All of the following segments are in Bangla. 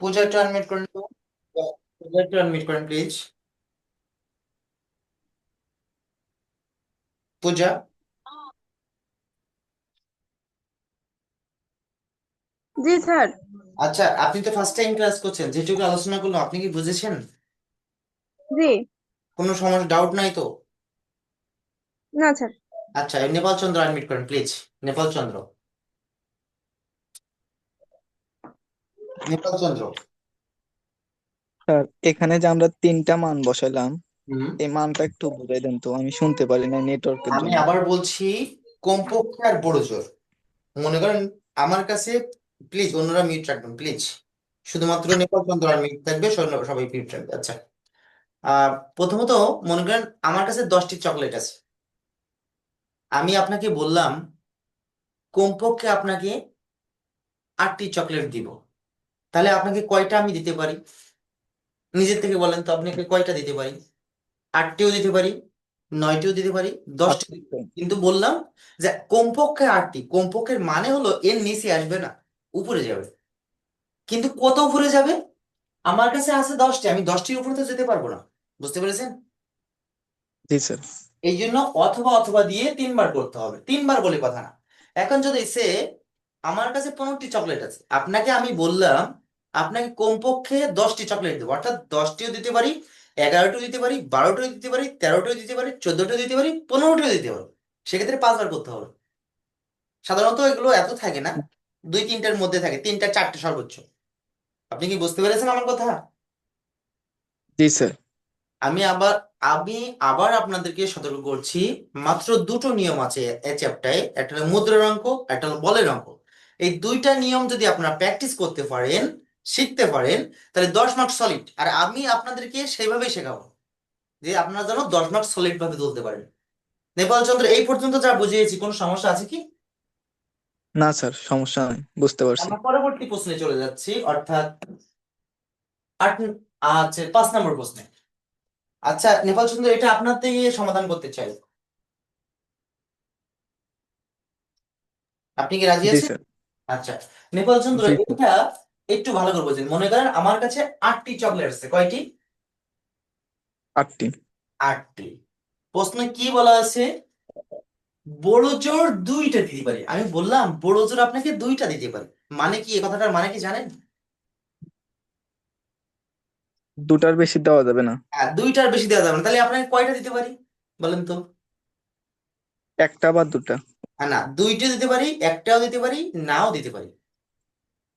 পূজা একটু আনমিউট করেন তো পূজা একটু আনমিউট করেন প্লিজ পূজা? জি স্যার। আচ্ছা আপনি তো ফার্স্ট টাইম ক্লাস করছেন যেটুকু আলোচনা করল আপনি কি বুঝেছেন? জি। কোনো সমস্যা ডাউট নাই তো? না স্যার। আচ্ছা নেপাল চন্দ্র আনমিউট করেন প্লিজ নেপাল চন্দ্র। নেপাল চন্দ্র স্যার এখানে যে আমরা তিনটা মান বসাইলাম হুম। এই মানটা একটু বুঝাই দেন তো আমি শুনতে পারি না নেটওয়ার্কের আমি জন্য। আবার বলছি কমপক্ষে আর বড় জোর। মনে করেন আমার কাছে প্লিজ অন্যরা মিউট রাখবেন প্লিজ শুধুমাত্র নেপাল চন্দ্র আর মিউট থাকবে সবাই- সবাই মিউট রাখবে আচ্ছা। আহ প্রথমত মনে করেন আমার কাছে দশটি চকলেট আছে। আমি আপনাকে বললাম কমপক্ষে আপনাকে আটটি চকলেট দিব। তাহলে আপনাকে কয়টা আমি দিতে পারি? নিজের থেকে বলেন তো আপনাকে কয়টা দিতে পারি? আটটিও দিতে পারি নয়টিও দিতে পারি দশটি আচ্ছা, কিন্তু বললাম যে কমপক্ষে আটটি কমপক্ষের মানে হলো এর নিচে আসবে না উপরে যাবে। কিন্তু কত উপরে যাবে? আমার কাছে আছে দশটি আমি দশটির উপরে তো যেতে পারব না বুঝতে পেরেছেন? জি স্যার। এই জন্য অথবা অথবা দিয়ে তিনবার করতে হবে তিনবার বলে কথা না। এখন যদি সে আমার কাছে পনেরোটি চকলেট আছে আপনাকে আমি বললাম আপনাকে কমপক্ষে দশটি চকলেট দেবো। অর্থাৎ দশটিও দিতে পারি এগারোটিও দিতে পারি বারোটিও দিতে পারি তেরোটিও দিতে পারি চোদ্দটিও দিতে পারি পনেরোটিও দিতে পারি। সেক্ষেত্রে পাঁচবার করতে হবে। সাধারণত এগুলো এত থাকে না দুই তিনটার মধ্যে থাকে তিনটা চারটে সর্বোচ্চ। আপনি কি বুঝতে পেরেছেন আমার কথা? জি স্যার। আমি আবার আমি আবার আপনাদেরকে সতর্ক করছি মাত্র দুটো নিয়ম আছে এই চ্যাপ্টারে একটা হলো মুদ্রার অঙ্ক একটা হলো বলের অঙ্ক। এই দুইটা নিয়ম যদি আপনারা প্র্যাকটিস করতে পারেন শিখতে পারেন তাহলে দশ মার্ক সলিড আর আমি আপনাদেরকে সেইভাবেই শেখাবো যে আপনারা যেন দশ মার্ক সলিড ভাবে তুলতে পারেন। নেপাল চন্দ্র এই পর্যন্ত যা বুঝিয়েছি কোনো সমস্যা আছে কি? না স্যার সমস্যা নাই বুঝতে পারছি। আমরা পরবর্তী প্রশ্নে চলে যাচ্ছি অর্থাৎ আট আচ্ছা পাঁচ নম্বর প্রশ্নে। আচ্ছা নেপাল চন্দ্র এটা আপনার থেকে সমাধান করতে চাই। আপনি কি রাজি আছেন? আচ্ছা নেপাল চন্দ্র এটা একটু ভালো করে বোঝেন। মনে করেন আমার কাছে আটটি চকলেট আছে। কয়টি? আটটি। আটটি। প্রশ্নে কি বলা আছে? বড় জোর দুইটা দিতে পারি। আমি বললাম বড় জোর আপনাকে দুইটা দিতে পারি। মানে কি এই কথাটার মানে কি জানেন? দুটার বেশি দেওয়া যাবে না। হ্যাঁ দুইটার বেশি দেওয়া যাবে না। তাহলে আপনাকে কয়টা দিতে পারি? বলেন তো। একটা বা দুটা। না দুইটা দিতে পারি একটাও দিতে পারি নাও দিতে পারি।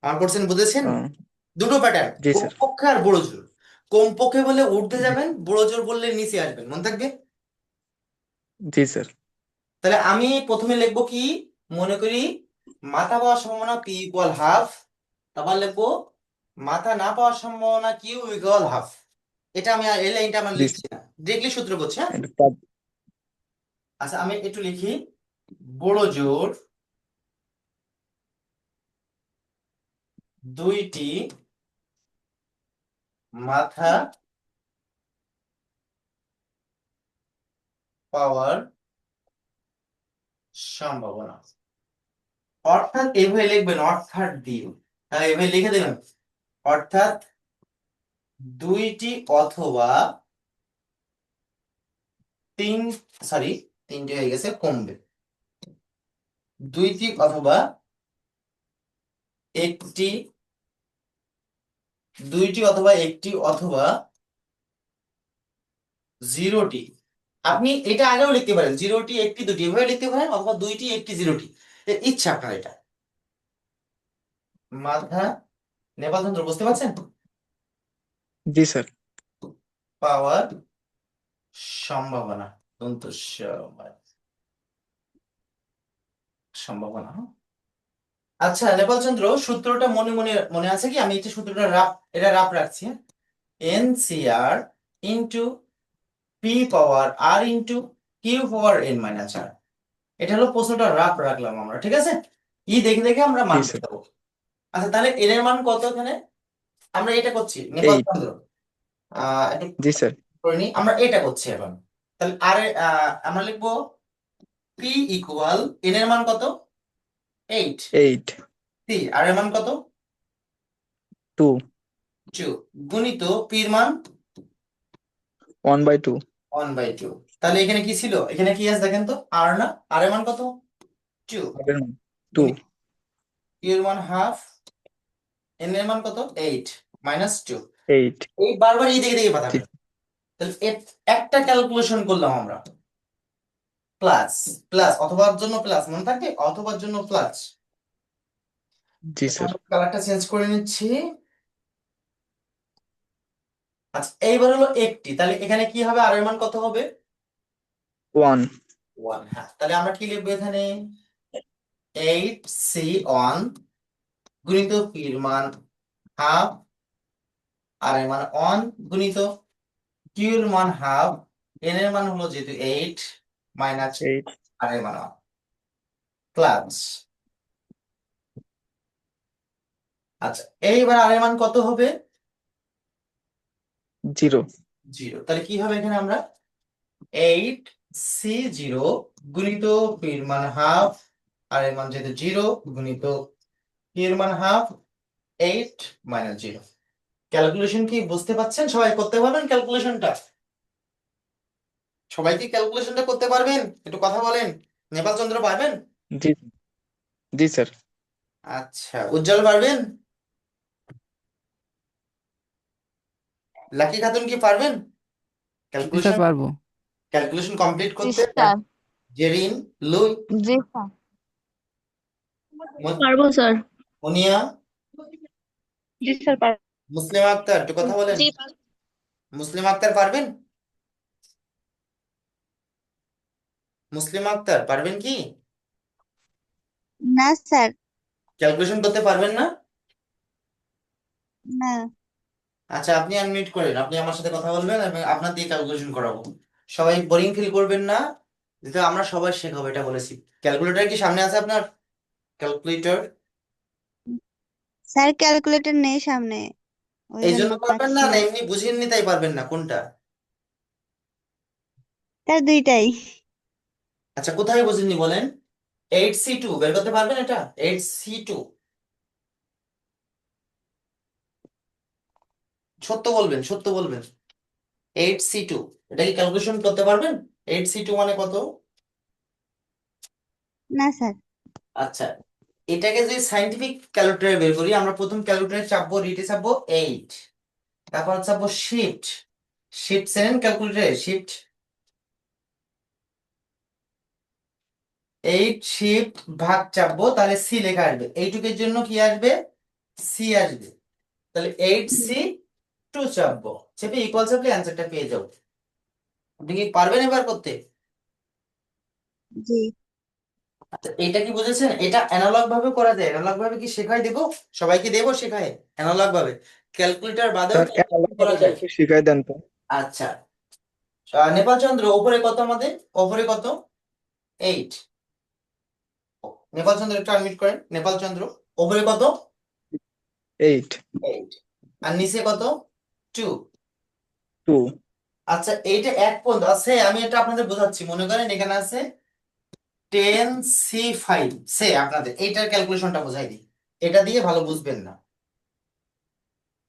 আমার কোশ্চেন বুঝেছেন? দুটো প্যাটার্ন জি, স্যার। কমপক্ষে আর বড় জোর। কমপক্ষে বলে উঠতে যাবেন বড় জোর বললে নিচে আসবেন। মনে থাকবে? জি স্যার তাহলে আমি প্রথমে লিখব কি? মনে করি মাথা পাওয়ার সম্ভাবনা পি ইকুয়াল হাফ তারপর লিখব মাথা না পাওয়ার সম্ভাবনা কিউ ইকুয়াল হাফ এটা আমি আর এই লাইনটা আমার লিখছি না। ডিরেক্টলি সূত্র করছি হ্যাঁ? আচ্ছা আমি একটু লিখি। বড় জোর দুইটি মাথা পাওয়ার সম্ভাবনা। অর্থাৎ এভাবে লিখবেন, অর্থাৎ দিয়ে তাহলে এভাবে লিখে দেবেন, অর্থাৎ দুইটি অথবা তিন সরি তিনটে হয়ে গেছে, কমবে। দুইটি অথবা একটি দুইটি অথবা একটি অথবা জিরোটি। আপনি এটা আগেও লিখতে পারেন জিরোটি একটি দুটি। এভাবে লিখতে পারেন অথবা দুইটি একটি জিরোটি। ইচ্ছা আপনার এটা। মাথা নেপাল চন্দ্র বুঝতে পারছেন? জি স্যার। পাওয়ার সম্ভাবনা। দন্ত স- সম্ভাবনা হ্যাঁ? আচ্ছা নেপাল চন্দ্র সূত্রটা মনে মনে মনে আছে কি? আমি এই সূত্রটা রাফ এটা রাফ রাখছি N C R into P power R into Q power N minus R এটা হলো প্রশ্নটা রাফ রাখলাম আমরা ঠিক আছে? ই দেখে দেখে আমরা মান। দেবো আচ্ছা তাহলে এন এর মান কত এখানে? আমরা এটা করছি নেপাল চন্দ্র আহ জি স্যার। করে নিই আমরা এটা করছি এখন। তাহলে আর আমরা লিখব পি ইকুয়াল এন এর মান কত? এইট এইট সি আর এর মান কত? টু টু গুণিত পির মান? One by two one by two তাহলে এখানে কি ছিল? এখানে কি আছে দেখেন তো? আর না? আর এর মান কত? টু টু এর মান হাফ এন এর মান কত? এইট মাইনাস টু এইট এই বারবার এই দিকে দিকে পাঠাবে তাহলে একটা ক্যালকুলেশন করলাম আমরা। প্লাস প্লাস অথবার জন্য প্লাস মনে থাকবে অথবার জন্য প্লাস জি স্যার। কালারটা চেঞ্জ করে নিচ্ছি। আচ্ছা এইবার হলো একটি। তাহলে এখানে কি হবে? আর এর মান কত হবে? ওয়ান ওয়ান হ্যাঁ। তাহলে আমরা কি লিখব এখানে? এইট সি ওয়ান গুণিত পির মান হাফ আর এর মান ওয়ান গুণিত কিউ এর মান হাফ এন এর মান হলো যেহেতু এইট মাইনাস এইট আর এর মান ওয়ান আচ্ছা এইবার আর এর মান কত হবে? জিরো জিরো তাহলে কি হবে এখানে আমরা? এইট সি জিরো গুণিত পির মান হাফ আর এর মান যেহেতু জিরো গুণিত এর মান half eight minus zero calculation কি? বুঝতে পারছেন? সবাই করতে পারবেন ক্যালকুলেশনটা সবাই কি ক্যালকুলেশনটা করতে পারবেন? একটু কথা বলেন। নেপাল চন্দ্র পারবেন? জি জি স্যার। আচ্ছা উজ্জ্বল পারবেন? লাকি খাতুন কি পারবেন? ক্যালকুলেশন পারব। ক্যালকুলেশন কমপ্লিট জি করতে স্যার। জেরিন লুই। জি স্যার। পারব স্যার। মুনিয়া। জি স্যার পারব। মুসলিম আক্তার একটু কথা বলেন। জি মুসলিম আক্তার পারবেন? মুসলিম আক্তার পারবেন কি? না স্যার। ক্যালকুলেশন করতে পারবেন না? না। আচ্ছা আপনি আনমিউট করেন। আপনি আমার সাথে কথা বলবেন এবং আপনার দিয়ে ক্যালকুলেশন করাবো। সবাই বোরিং ফিল করবেন না। যেহেতু আমরা সবাই শেখাবো এটা বলেছি। ক্যালকুলেটর কি সামনে আছে আপনার? ক্যালকুলেটর স্যার ক্যালকুলেটর নেই সামনে। ওই এই জন্য পারবেন না? না। এমনি বুঝিয়ে তাই পারবেন না। কোনটা? স্যার দুইটাই। আচ্ছা কোথায় বুঝেননি বলেন? এইট সি টু বের করতে পারবেন এটা? এইট সি টু সত্য বলবেন সত্য বলবেন। এইট সি টু এটা কি ক্যালকুলেশন করতে পারবেন? এইট সি টু মানে কত? না স্যার। আচ্ছা এটাকে যদি সাইন্টিফিক ক্যালকুলেটরে বের করি আমরা প্রথম ক্যালকুলেটরে চাপবো রিটে চাপবো এইট তারপর চাপবো শিফট শিফট সেভেন ক্যালকুলেটরে শিফট এইট শিফট ভাগ চাপবো তাহলে সি লেখা আসবে। এইটুকের জন্য কি আসবে? সি আসবে। তাহলে এইট সি টু চাপবো। চেপে ইকুয়াল চাপলে অ্যান্সারটা পেয়ে যাব। আপনি কি পারবেন এবার করতে? জি। আচ্ছা এটা কি বুঝেছেন? এটা অ্যানালগ ভাবে করা যায়। অ্যানালগ ভাবে কি শেখাই দেবো সবাইকে দেবো শেখায়। অ্যানালগ ভাবে। ক্যালকুলেটর বাদেও করা যায়? একটু দেন তো। আচ্ছা। আহ, নেপাল চন্দ্র ওপরে কত আমাদের? ওপরে কত? এইট নেপাল চন্দ্র একটু আনমিট করেন। নেপাল চন্দ্র। ওপরে কত? এইট এইট আর নিচে কত? টু টু আচ্ছা এইটা এক পর্যন্ত। আছে আমি এটা আপনাদের বোঝাচ্ছি। মনে করেন এখানে আছে টেন সি ফাইভ সে আপনাদের। এইটার ক্যালকুলেশনটা বোঝাই দিই। এটা দিয়ে ভালো বুঝবেন না।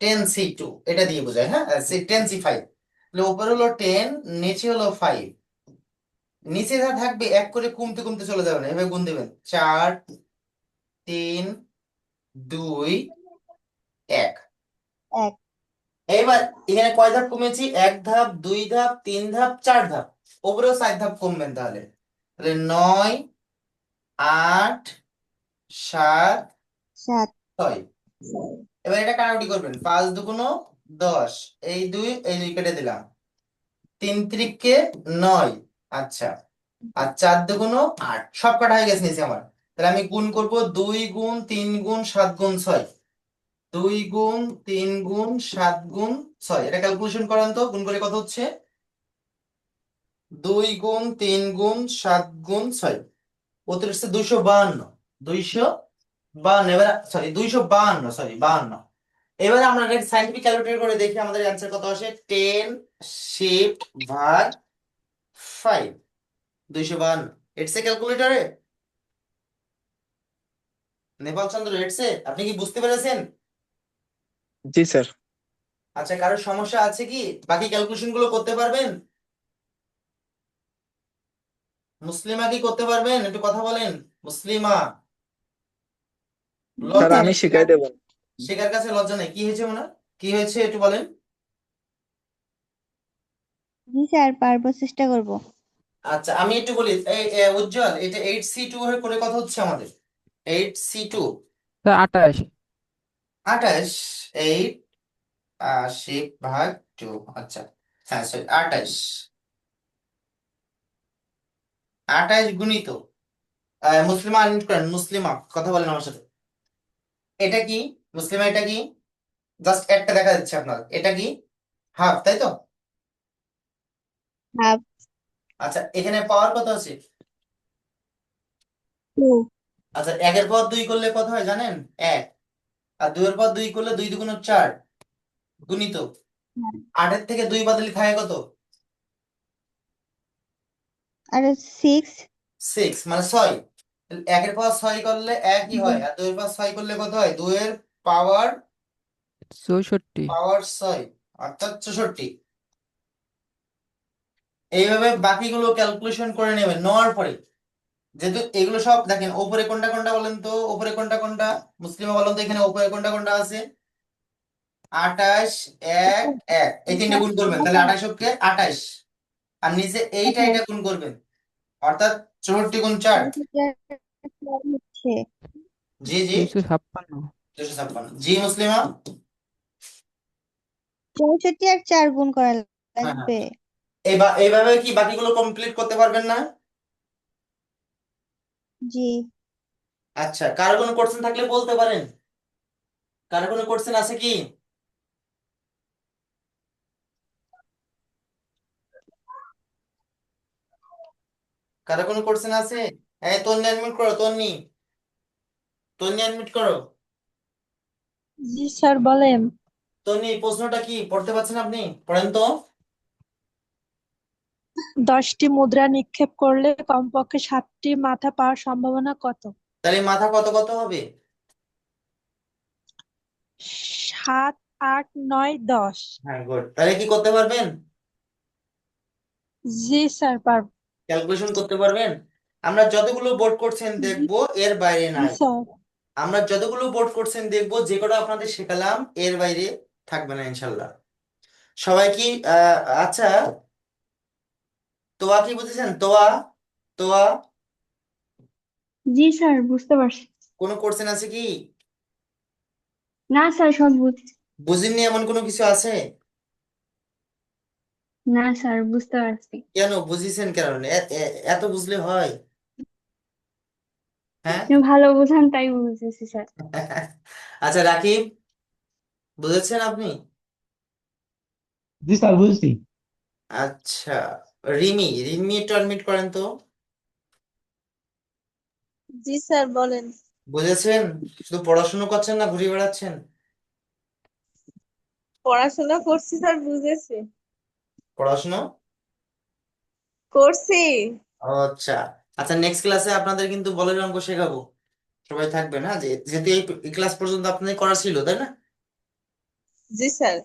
টেন সি টু এটা দিয়ে বোঝায় হ্যাঁ? টেন সি ফাইভ উপরে হলো টেন নিচে হলো ফাইভ নিচে যা থাকবে এক করে কমতে কমতে চলে যাবে না। এভাবে গুণ দেবেন। চার তিন দুই এক। এবার এখানে কয় ধাপ কমেছি এক ধাপ দুই ধাপ তিন ধাপ চার ধাপ। ওপরেও চার ধাপ কমবেন তাহলে। তাহলে নয় আট সাত সাত। ছয়। এবার এটা কাটাকুটি করবেন। পাঁচ দুগুণো দশ। এই দুই এই দুই কেটে দিলাম। তিন ত্রিকে নয়। আচ্ছা। আর চার দুগুণো আট সব কাটা হয়ে গেছে আমার। তাহলে আমি গুণ করব দুই গুণ তিন গুণ সাত গুণ ছয়। দুই গুণ তিন গুণ সাত গুণ ছয়, এটা ক্যালকুলেশন করেন তো, গুণ করে কত হচ্ছে? দুই গুণ তিন গুণ সাত গুণ ছয়। অতিরিক্ত দুইশো বাহান্ন দুইশো বাহান্ন, এবার সরি দুইশো বাহান্ন সরি বাহান্ন। এবার আমরা সাইন্টিফিক ক্যালকুলেটর করে দেখি আমাদের অ্যান্সার কত আসে? টেন শিফট ভাগ ফাইভ দুইশো বাহান্ন। এটসে ক্যালকুলেটরে নেপাল চন্দ্র এটসে আপনি কি বুঝতে পেরেছেন? জি স্যার। আচ্ছা কারোর সমস্যা আছে কি? বাকি ক্যালকুলেশনগুলো করতে পারবেন? মুসলিমা কি করতে পারবেন? একটু কথা বলেন। মুসলিমা। স্যার লজ্জা আমি শিখাই দেব। শেখার কাছে লজ্জা নেই। কি হয়েছে মনে? কি হয়েছে একটু বলেন? জি স্যার পারব চেষ্টা করব। আচ্ছা আমি একটু বলি এই উজ্জ্বল এটা এইট সি টু করে কথা হচ্ছে আমাদের। এইট সি টু আঠাশ। আঠাশ এইট আশি ভাগ টু আচ্ছা হ্যাঁ সরি আঠাশ। আঠাশ গুণিত আহ, মুসলিমা আনমিউট করেন মুসলিমা কথা বলেন আমার সাথে। এটা কি? মুসলিমা এটা কি? জাস্ট একটা দেখা যাচ্ছে আপনার এটা কি? হাফ তাই তো? হাফ। আচ্ছা এখানে পাওয়ার কত আছে? আচ্ছা একের পর দুই করলে কত হয় জানেন? এক। আর দুইয়ের পর দুই করলে দুই দুগুণ চার। গুণিত। হ্যাঁ। আটের থেকে দুই বাদলি থাকে কত? আর সিক্স সিক্স মানে ছয়। একের পর ছয় করলে একই হয় আর দুইয়ের পর ছয় করলে কত হয়? দুইয়ের পাওয়ার চৌষট্টি। পাওয়ার ছয় অর্থাৎ চৌষট্টি। এইভাবে বাকিগুলো ক্যালকুলেশন করে নেবেন নেওয়ার পরে যেহেতু এগুলো সব দেখেন ওপরে কোনটা কোনটা বলেন তো ওপরে কোনটা কোনটা? মুসলিমা বলেন তো এখানে ওপরে কোনটা কোনটা আছে? আঠাশ এক এক। এই তিনটে গুণ করবেন তাহলে আঠাশ হচ্ছে আঠাশ। আর নিচে এইটা এটা গুণ করবেন। অর্থাৎ চৌষট্টি গুণ চার। জি জি। ছাপ্পান্ন। দুশো ছাপ্পান্ন। জি মুসলিমা? চৌষট্টি আর চার গুণ করা হ্যাঁ। লাগবে। এইবা এইভাবে কি বাকিগুলো কমপ্লিট করতে পারবেন না? জি। আচ্ছা কারও কোনো কোশ্চেন থাকলে বলতে পারেন? কারও কোনো কোশ্চেন আছে কি? কারও কোনো কোশ্চেন আছে? এই তন্নি অ্যাডমিট করো তন্নি। তন্নি অ্যাডমিট করো। জি স্যার বলেন। তন্নি প্রশ্নটা কি? পড়তে পারছেন আপনি? পড়েন তো। দশটি মুদ্রা নিক্ষেপ করলে কমপক্ষে সাতটি মাথা পাওয়ার সম্ভাবনা কত? তাহলে মাথা কত কত হবে? সাত আট নয় দশ। হ্যাঁ গুড তাহলে কি করতে পারবেন? জি স্যার পারব ক্যালকুলেশন করতে পারবেন? আমরা যতগুলো বোর্ড করছেন দেখব এর বাইরে না আমরা যতগুলো বোর্ড করছেন দেখব যে কটা আপনাদের শেখালাম এর বাইরে থাকবে না ইনশাল্লাহ। সবাই কি আহ, আচ্ছা তোয়া কি বুঝেছেন? তোয়া তোয়া। জি স্যার বুঝতে পারছি। কোনো কোশ্চেন আছে কি? না স্যার সব বুঝছি বুঝিনি এমন কোনো কিছু আছে? না স্যার বুঝতে পারছি। কেন? বুঝিছেন কেন? এত বুঝলে হয়। হ্যাঁ? আপনি ভালো বোঝান তাই বুঝেছি স্যার। আচ্ছা রাকিব বুঝেছেন আপনি? জি স্যার বুঝছি। আচ্ছা। রিমি রিমি একটু অ্যাডমিট করেন তো। জি স্যার বলেন। বুঝেছেন? শুধু পড়াশুনো করছেন না ঘুরে বেড়াচ্ছেন? পড়াশোনা করছি স্যার বুঝেছি। পড়াশুনো? করছি। আচ্ছা। আচ্ছা নেক্সট ক্লাসে আপনাদের কিন্তু বলের অঙ্ক শেখাবো। সবাই থাকবে না যে যেহেতু এই ক্লাস পর্যন্ত আপনাদের করা ছিল তাই না? জি স্যার।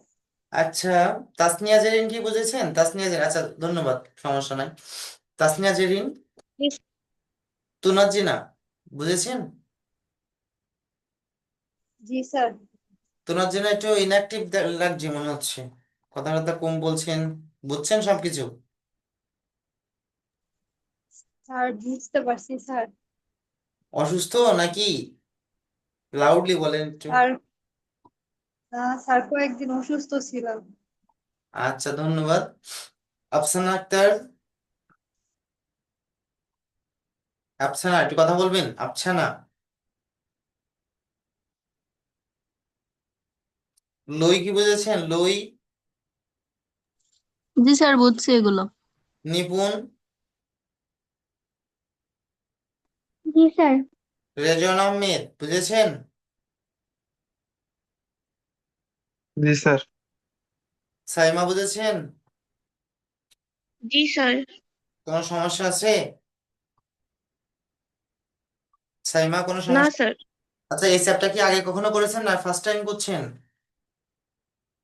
আচ্ছা তাসনিয়া জেরিন কি বুঝেছেন? তাসনিয়া জেরিন আচ্ছা ধন্যবাদ সমস্যা নাই। তাসনিয়া জেরিন। তুনাজিনা বুঝেছেন? জি স্যার। তুনাজিনা একটু ইনঅ্যাক্টিভ লাগছে মনে হচ্ছে। কথাবার্তা কম বলছেন বুঝছেন সবকিছু? স্যার বুঝতে পারছি স্যার। অসুস্থ নাকি? লাউডলি বলেন একটু। আর না স্যার কয়েকদিন অসুস্থ ছিলাম। আচ্ছা ধন্যবাদ। আফসানা আক্তার? আফসানা একটু কথা বলবেন? আফসানা? লই কি বুঝেছেন? লই? জি স্যার বুঝছি এগুলো। নিপুণ? জি স্যার। রেজন আহমেদ বুঝেছেন? জি স্যার। সাইমা বুঝেছেন? জি স্যার। কোনো সমস্যা আছে? সাইমা কোনো না সমস্যা স্যার। আচ্ছা এই চ্যাপ্টার কি আগে কখনো করেছেন না ফার্স্ট টাইম করছেন?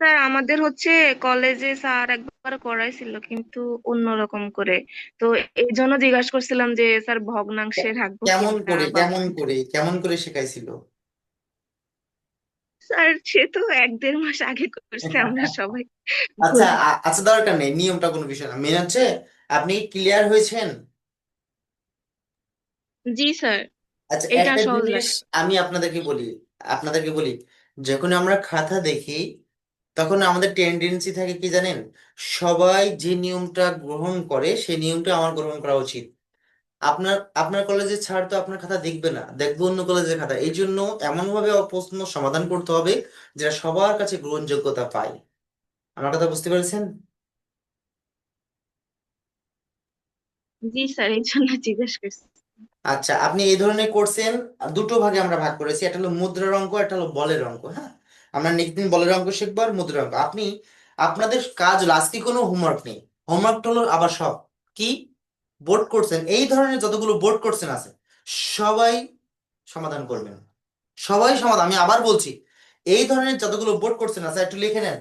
স্যার আমাদের হচ্ছে কলেজে স্যার একবার করাইছিল কিন্তু অন্যরকম করে। তো এই জন্য জিজ্ঞাসা করছিলাম যে স্যার ভগ্নাংশে রাখব কেমন কিনা করে বা কেমন করে কেমন করে শেখাইছিল? স্যার সে তো এক দেড় মাস আগে করছে আমরা সবাই আচ্ছা আচ্ছা দরকার নেই নিয়মটা কোনো বিষয় না। মেন হচ্ছে আপনি ক্লিয়ার হয়েছেন? জি স্যার। আচ্ছা এটা একটা সহজ জিনিস আমি আপনাদেরকে বলি আপনাদেরকে বলি যখন আমরা খাতা দেখি তখন আমাদের টেন্ডেন্সি থাকে কি জানেন? সবাই যে নিয়মটা গ্রহণ করে সেই নিয়মটা আমার গ্রহণ করা উচিত। আপনার আপনার কলেজের ছাড় তো আপনার খাতা দেখবে না দেখবে অন্য কলেজের খাতা। এই জন্য এমন ভাবে প্রশ্ন সমাধান করতে হবে যেটা সবার কাছে গ্রহণযোগ্যতা পায়। আমার কথা বুঝতে পেরেছেন? জি স্যার এই জন্য জিজ্ঞেস করছি। আচ্ছা আপনি এই ধরনের করছেন দুটো ভাগে আমরা ভাগ করেছি। একটা হলো মুদ্রার অঙ্ক একটা হলো বলের অঙ্ক হ্যাঁ? আমরা নেক্সট দিন বলের অঙ্ক শিখব আর মুদ্রার অঙ্ক। আপনি আপনাদের কাজ আজকে কোনো হোমওয়ার্ক নেই। হোমওয়ার্কটা হলো আবার সব। কি? বোর্ড করছেন, এই ধরনের যতগুলো বোর্ড করছেন আছে, সবাই সমাধান করবেন। সবাই সমাধান, আমি আবার বলছি, এই ধরনের যতগুলো বোর্ড করছেন আছে, একটু লিখে নেন।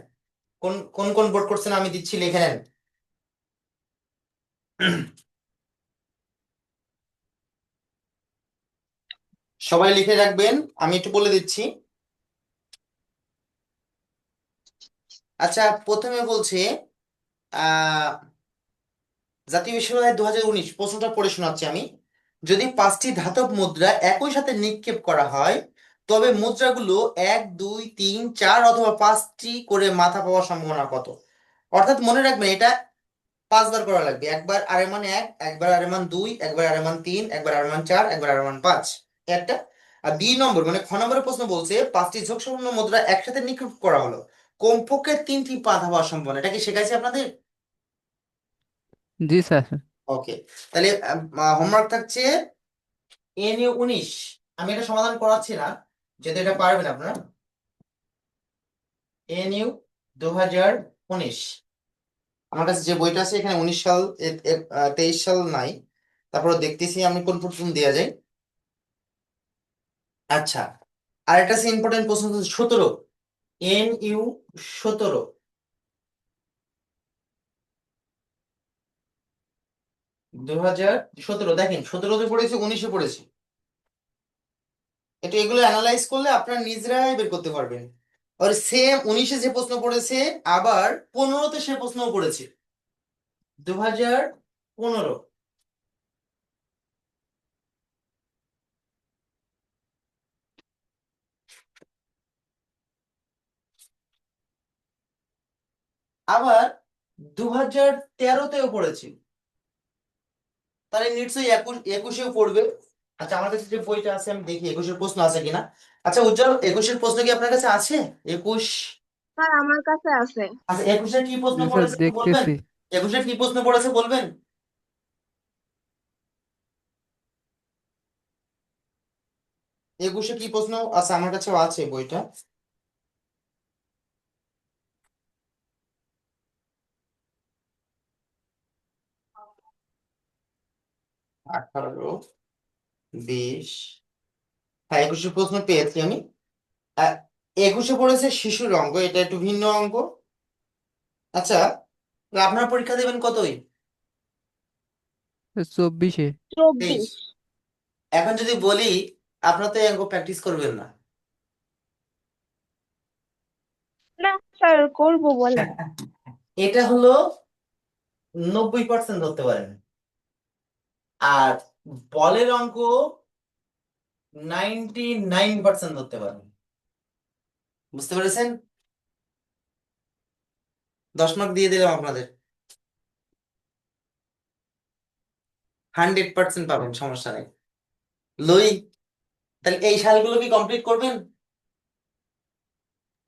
কোন কোন কোন বোর্ড করছেন আমি দিচ্ছি, লিখে নেন। সবাই লিখে রাখবেন, আমি একটু বলে দিচ্ছি। আচ্ছা প্রথমে বলছে, আহ জাতীয় বিশ্ববিদ্যালয় দু হাজার উনিশ প্রশ্নটা পড়ে শোনাচ্ছি আমি। যদি পাঁচটি ধাতব মুদ্রা একই সাথে নিক্ষেপ করা হয়, তবে মুদ্রাগুলো এক, দুই, তিন, চার অথবা পাঁচটি করে মাথা পাওয়ার সম্ভাবনা কত? অর্থাৎ মনে রাখবেন এটা পাঁচবার করা লাগবে। একবার আরের মান এক, একবার আরের মান দুই, একবার আরের মান তিন, একবার আরের মান চার, একবার আরের মান পাঁচ। একটা? আর দুই নম্বর মানে খ নম্বরের প্রশ্ন বলছে, পাঁচটি ঝোঁকসম্পন্ন মুদ্রা একসাথে নিক্ষেপ করা হলো। কমপক্ষে তিনটি পাতা হওয়ার সম্ভাবনা। এটা কি শেখাইছে আপনাদের? জি স্যার। ওকে, তাহলে হোমওয়ার্ক থাকছে এন ইউ উনিশ। আমি এটা সমাধান করাচ্ছি না, যেহেতু এটা পারবেন আপনারা। এন ইউ দু হাজার উনিশ। আমার কাছে যে বইটা আছে, এখানে উনিশ সাল তেইশ সাল নাই। তারপরে দেখতেছি আমি কোন প্রশ্ন দেওয়া যায়। আচ্ছা আর একটা ইম্পর্টেন্ট প্রশ্ন, সতেরো। এন ইউ সতেরো। দু সতেরো, দেখেন সতেরোতে পড়েছে, উনিশে পড়েছে। এটা এগুলো অ্যানালাইজ করলে আপনারা নিজেরাই বের করতে পারবেন। আর উনিশে যে প্রশ্ন পড়েছে, আবার পনেরোতে সে প্রশ্নও পড়েছে। দু হাজার পনেরো। আবার তেরোতেও পড়েছে। তাহলে নিশ্চয়ই একুশ একুশেও পড়বে। আচ্ছা আমার কাছে যে বইটা আছে আমি দেখি একুশের প্রশ্ন আছে কিনা। আচ্ছা উজ্জ্বল একুশের প্রশ্ন কি আপনার কাছে আছে? একুশ? স্যার আমার কাছে আছে। আচ্ছা একুশের কি প্রশ্ন পড়েছে বলবেন? একুশের কি প্রশ্ন পড়েছে বলবেন? একুশে কি প্রশ্ন? আচ্ছা আমার কাছেও আছে বইটা। আঠারো বিশ। হ্যাঁ একুশে প্রশ্ন পেয়েছি আমি। একুশে পড়েছে শিশুর অঙ্ক এটা একটু ভিন্ন অঙ্ক। আচ্ছা আপনারা পরীক্ষা দেবেন কতই? চব্বিশে। চব্বিশ। এখন যদি বলি আপনারা তো এই অঙ্ক প্র্যাকটিস করবেন না। না স্যার করব বলেন। এটা হলো নব্বই পার্সেন্ট ধরতে পারেন। আর বলের অঙ্ক নাইনটি নাইন পার্সেন্ট ধরতে পারেন বুঝতে পেরেছেন? দশ মার্ক দিয়ে দিলাম আপনাদের। হান্ড্রেড পার্সেন্ট পাবেন সমস্যা নেই। লই তাহলে এই সালগুলো কি কমপ্লিট করবেন?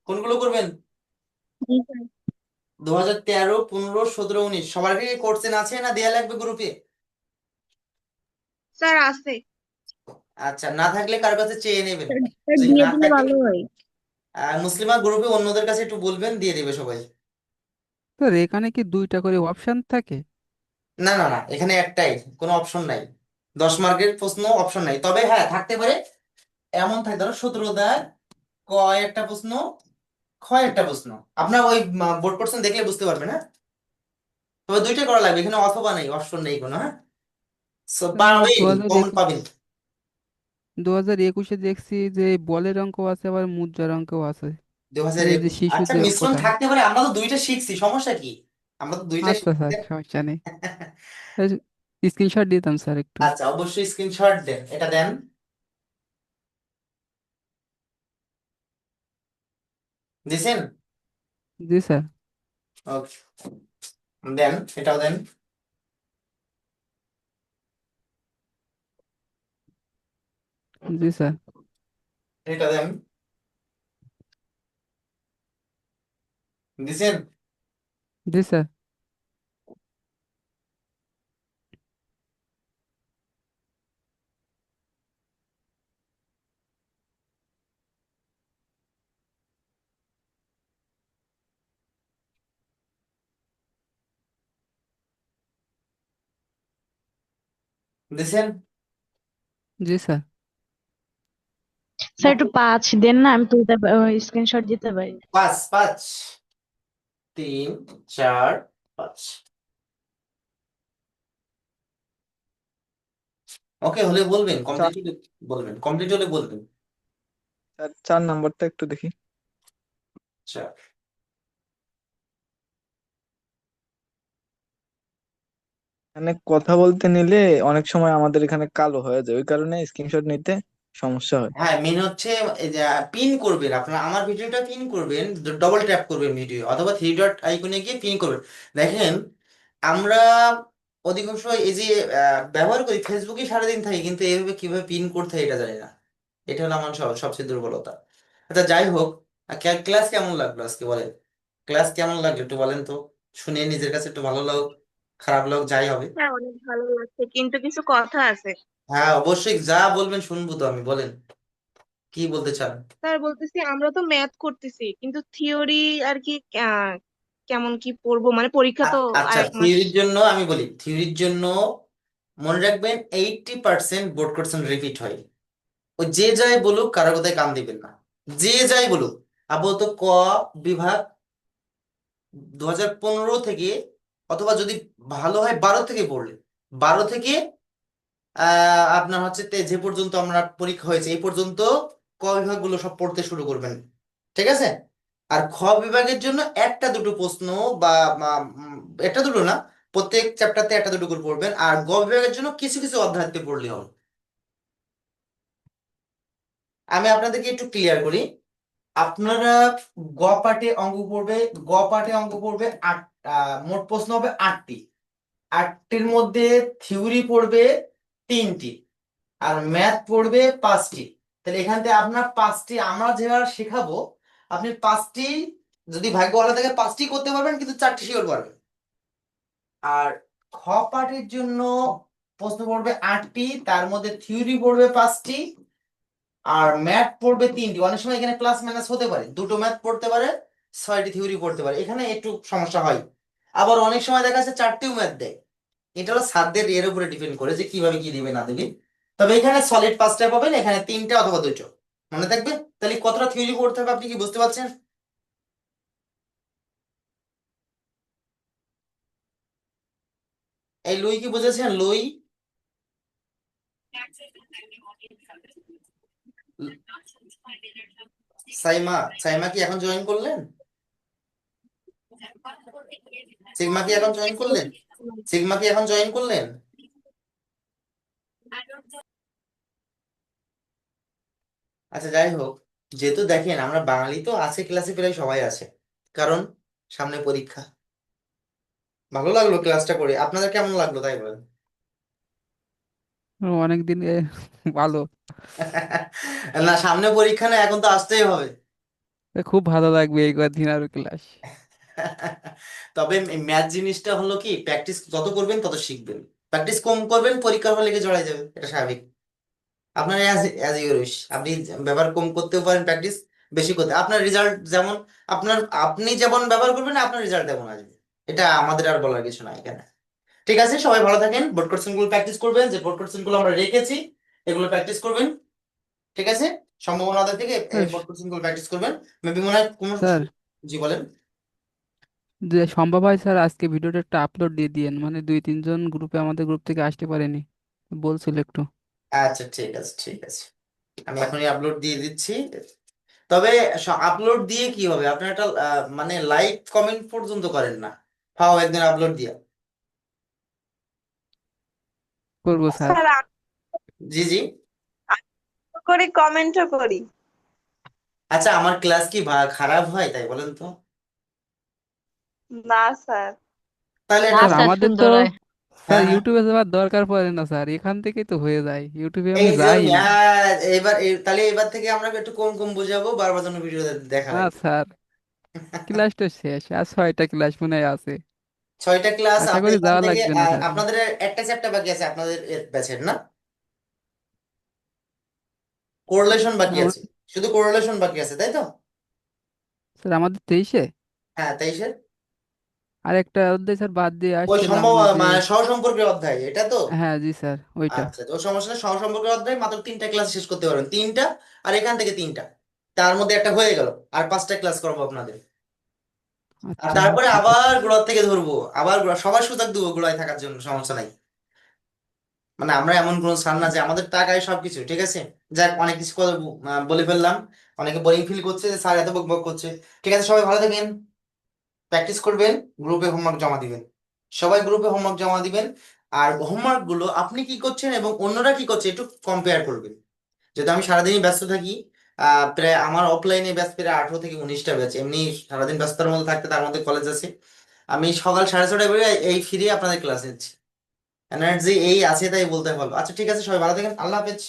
কোনগুলো করবেন? দু হাজার তেরো পনেরো সতেরো উনিশ। সবার কি কোর্সেন আছে না দেয়া লাগবে গ্রুপে স্যার আছে। আচ্ছা না থাকলে কার কাছে চেয়ে নেবেন। স্যার দিয়ে দিলে ভালো হয়। আহ, মুসলিমা গ্রুপে অন্যদের কাছে একটু বলবেন দিয়ে দেবে সবাই। স্যার এখানে কি দুইটা করে অপশন থাকে? না না না এখানে একটাই কোনো অপশন নাই। দশ মার্কের প্রশ্ন অপশন নাই। তবে হ্যাঁ থাকতে পারে। এমন থাকে ধরো সতেরো দাগ ক একটা প্রশ্ন ক্ষয় একটা প্রশ্ন। আপনার ওই বোর্ড কোশ্চেন দেখলে বুঝতে পারবেন হ্যাঁ তবে দুইটাই করা লাগবে এখানে অথবা নেই অপশন নেই কোনো হ্যাঁ? সো কমন পাবেন দু হাজার একুশে দেখছি যে বলের অঙ্ক আছে আবার মুদ্রার অঙ্কও আছে। দু হাজার এই যে শিশু আচ্ছা যে মিশ্রণ থাকতে পারে আমরা তো দুইটা শিখছি সমস্যা কি? আমরা তো দুইটা আচ্ছা স্যার শিখছি। সমস্যা নেই। স্ক্রিনশট দিতাম স্যার একটু। আচ্ছা অবশ্যই স্ক্রিনশট দেন এটা দেন। দিছেন? জি স্যার। ওকে দেন এটাও দেন। জি স্যার এটা দেন দিছেন জি স্যার দিছেন জি স্যার স্যার একটু পাঁচ দেন না আমি তুলতে স্ক্রিনশট দিতে পারি। পাঁচ পাঁচ। তিন চার পাঁচ। ওকে হলে বলবেন কমপ্লিট হলে বলবেন কমপ্লিট হলে বলবেন। চার চার নাম্বারটা একটু দেখি। চার। মানে কথা বলতে নিলে অনেক সময় আমাদের এখানে কালো হয়ে যায় ওই কারণে স্ক্রিনশট নিতে সমস্যা হয়। হ্যাঁ মেন হচ্ছে পিন করবেন আপনার আমার ভিডিওটা পিন করবেন ডবল ট্যাপ করবেন ভিডিও অথবা থ্রি ডট আইকনে গিয়ে পিন করবেন। দেখেন আমরা অধিকাংশ এই যে ব্যবহার করি ফেসবুকে সারাদিন থাকি কিন্তু এইভাবে কীভাবে পিন করতে হয় এটা জানি না। এটা হলো আমার সব সবচেয়ে দুর্বলতা। আচ্ছা যাই হোক ক্লাস কেমন লাগল আজকে বলেন? ক্লাস কেমন লাগল একটু বলেন তো শুনে নিজের কাছে একটু ভালো লাগুক খারাপ লাগুক যাই হবে। হ্যাঁ অনেক ভালো লাগছে কিন্তু কিছু কথা আছে। হ্যাঁ অবশ্যই যা বলবেন শুনব তো আমি বলেন। কি বলতে চান? স্যার বলতেছি আমরা তো ম্যাথ করতেছি কিন্তু থিওরি আর কি কেমন কি পড়ব? মানে পরীক্ষা তো আচ্ছা থিওরির জন্য আমি বলি থিওরির জন্য মনে রাখবেন eighty percent board question repeat হয়। ও যে যাই বলুক কারও কথায় কান দিবেন না। যে যাই বলুক আপাতত ক বিভাগ দু হাজার পনেরো থেকে অথবা যদি ভালো হয় বারো থেকে পড়লে বারো থেকে আপনার হচ্ছে যে পর্যন্ত আমরা পরীক্ষা হয়েছে, এই পর্যন্ত ক বিভাগগুলো সব পড়তে শুরু করবেন। ঠিক আছে? আর খ বিভাগের জন্য একটা দুটো প্রশ্ন বা একটা দুটো না, প্রত্যেক চ্যাপ্টারতে একটা দুটো করে পড়বেন। আর গ বিভাগের জন্য কিছু কিছু অধ্যায়তে পড়লে হবে। আমি আপনাদেরকে একটু ক্লিয়ার করি। আপনারা গ পাঠে অঙ্ক পড়বে, গ পাঠে অঙ্ক পড়বে আট মোট প্রশ্ন হবে আটটি। আটটির মধ্যে থিওরি পড়বে তিনটি। আর ম্যাথ পড়বে পাঁচটি। তাহলে এখান থেকে আপনার পাঁচটি আমরা যেভাবে শেখাবো, আপনি পাঁচটি, যদি ভাগ্যওয়ালা থাকে পাঁচটি করতে পারবেন, কিন্তু চারটি শিওর পারবেন। আর খ পাঠের জন্য প্রশ্ন পড়বে আটটি, তার মধ্যে থিওরি পড়বে পাঁচটি, আর ম্যাথ পড়বে তিনটি। অনেক সময় এখানে প্লাস মাইনাস হতে পারে। দুটো ম্যাথ পড়তে পারে, ছয়টি থিওরি পড়তে পারে। এখানে একটু সমস্যা হয়। আবার অনেক সময় দেখা যাচ্ছে চারটিও ম্যাথ দেয়। এটা হলো সাধ্যের এর উপরে ডিপেন্ড করে যে কীভাবে কি দিবে না দিবে। তবে এখানে সলিড পাঁচটা পাবেন, এখানে তিনটা অথবা দুটো মনে থাকবে? তাহলে কতটা থিওরি পড়তে হবে আপনি কি বুঝতে পারছেন? এই লুই কি বুঝেছেন? লুই? সাইমা সাইমা কি এখন জয়েন করলেন? সিগমা কি এখন জয়েন করলেন? সিগমা কি এখন জয়েন করলেন? আচ্ছা যাই হোক। যেহেতু দেখেন আমরা বাঙালি তো আছে ক্লাসে প্রায় সবাই আছে। কারণ সামনে পরীক্ষা। ভালো লাগল ক্লাসটা করে। আপনাদের কেমন লাগল তাই বলেন? অনেকদিন ভালো। না সামনে পরীক্ষা না এখন তো আসতেই হবে। খুব ভালো লাগবে এই কদিন আরও ক্লাস তবে ম্যাথ জিনিসটা হলো কি প্র্যাকটিস যত করবেন তত শিখবেন। প্র্যাকটিস কম করবেন পরীক্ষার হলে গিয়ে জড়াই যাবে এটা স্বাভাবিক। আপনার অ্যাজ ইউর উইশ আপনি ব্যবহার কম করতেও পারেন প্র্যাকটিস বেশি করতে আপনার রেজাল্ট যেমন আপনার আপনি যেমন ব্যবহার করবেন আপনার রেজাল্ট তেমন আসবে। এটা আমাদের আর বলার কিছু নাই এখানে। ঠিক আছে সবাই ভালো থাকেন। বোর্ড কোশ্চেনগুলো প্র্যাকটিস করবেন যে বোর্ড কোশ্চেনগুলো আমরা রেখেছি এগুলো প্র্যাকটিস করবেন। ঠিক আছে? সম্ভাবনা থেকে স্যার ফোর কোশ্চেনগুলো প্র্যাকটিস করবেন। মেবি মনে হয় কোনো জি বলেন। যে সম্ভব হয় স্যার আজকে ভিডিওটা একটা আপলোড দিয়ে দিয়েন। মানে দুই তিনজন গ্রুপে আমাদের গ্রুপ থেকে আসতে পারেনি। বলছিল একটু। আচ্ছা ঠিক আছে ঠিক আছে। আমি এখনই আপলোড দিয়ে দিচ্ছি। তবে আপলোড দিয়ে কি হবে? আপনার একটা মানে লাইক কমেন্ট পর্যন্ত করেন না। ফাও একদিন আপলোড দিয়া। করব স্যার। জি জি। করি কমেন্টও করি। আচ্ছা আমার ক্লাস কি খারাপ হয়? তাই বলেন তো। না স্যার। তাহলে না এটা স্যার স্যার আমাদের সুন্দর তো হয়। স্যার হ্যাঁ। হ্যাঁ ইউটিউবে যাওয়ার দরকার পড়ে না স্যার। এখান থেকেই তো হয়ে যায়। ইউটিউবে এই যে যাই না। আহ, এবার এ- তাহলে এবার থেকে আমরা একটু কম কম বুঝাবো বারবার যেন ভিডিও দেখা না লাগে স্যার। ক্লাস তো শেষ। আর ছয়টা ক্লাস মনে হয় আছে। ছয়টা ক্লাস আশা আপনি করি এখান যাওয়া থেকে লাগবে না স্যার। আপনাদের একটা চ্যাপ্টার বাকি আছে আপনাদের ব্যাচের না? কোরিলেশন বাকি আমার আছে। শুধু কোরিলেশন বাকি আছে তাই তো? স্যার আমাদের তেইশে? হ্যাঁ তেইশের আর একটা অধ্যায় স্যার বাদ দিয়ে ওই আসছিলাম সম্ভব ওই যে মানে সহসম্পর্কের অধ্যায় এটা তো? হ্যাঁ জি স্যার ওইটা। আচ্ছা তো সমস্যা নেই সহসম্পর্কের অধ্যায় মাত্র তিনটা ক্লাস শেষ করতে পারবেন তিনটা আর এখান থেকে তিনটা। তার মধ্যে একটা হয়ে গেল আর পাঁচটা ক্লাস করব আপনাদের। আর আচ্ছা। তারপরে আবার গোড়ার থেকে ধরবো আবার গোড়া সবার সুযোগ দেবো গোড়ায় থাকার জন্য সমস্যা নাই। মানে আমরা এমন কোনো স্যার না যে আমাদের টাকায় সবকিছু ঠিক আছে? যাক অনেক কিছু কথা ব- আহ, বলে ফেললাম অনেকে বোরিং ফিল করছে যে স্যার এত বক বক করছে। ঠিক আছে সবাই ভালো থাকেন। প্র্যাকটিস করবেন গ্রুপে হোমওয়ার্ক জমা দিবেন। সবাই গ্রুপে হোমওয়ার্ক জমা দিবেন, আর হোমওয়ার্কগুলো আপনি কি করছেন এবং অন্যরা কি করছে একটু কম্পেয়ার করবেন। যেহেতু আমি সারাদিনই ব্যস্ত থাকি প্রায় আমার অফলাইনে ব্যাচ প্রায় আঠারো থেকে উনিশটা ব্যাচ এমনি সারাদিন ব্যস্ততার মধ্যে থাকতে তার মধ্যে কলেজ আছে। আমি সকাল সাড়ে ছটায় বেরিয়ে এই ফিরে আপনাদের ক্লাস এনার্জি এই আছে তাই বলতে পারব আচ্ছা ঠিক আছে, সবাই ভালো থাকেন, আল্লাহ হাফেজ।